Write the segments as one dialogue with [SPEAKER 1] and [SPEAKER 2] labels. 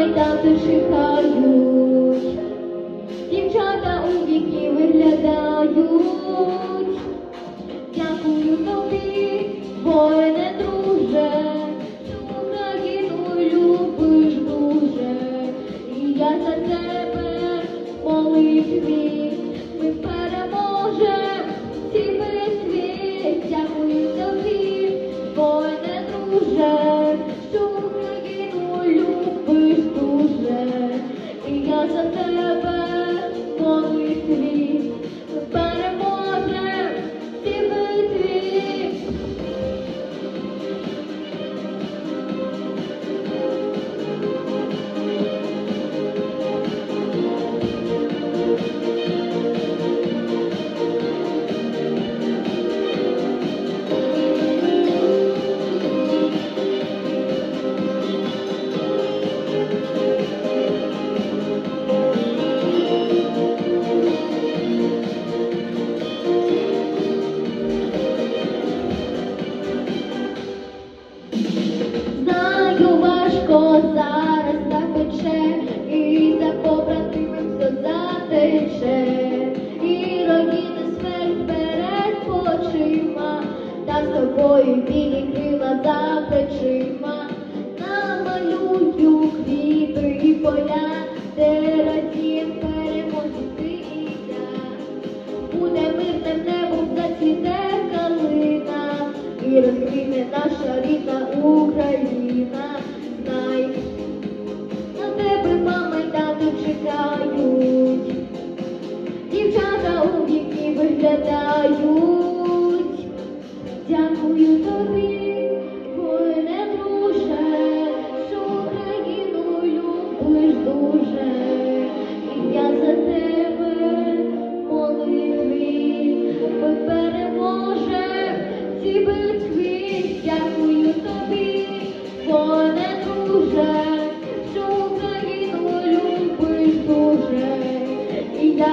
[SPEAKER 1] майданчик хаю. плечима, намалюю квіти і поля, де разів перемоги ти і я. Буде мирним небом зацвіте калина і розквітне наша рідна Україна. Знай, на тебе мама й тато чекають, дівчата у вікні виглядають. Дякую тобі.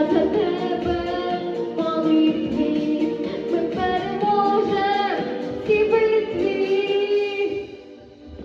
[SPEAKER 1] da da da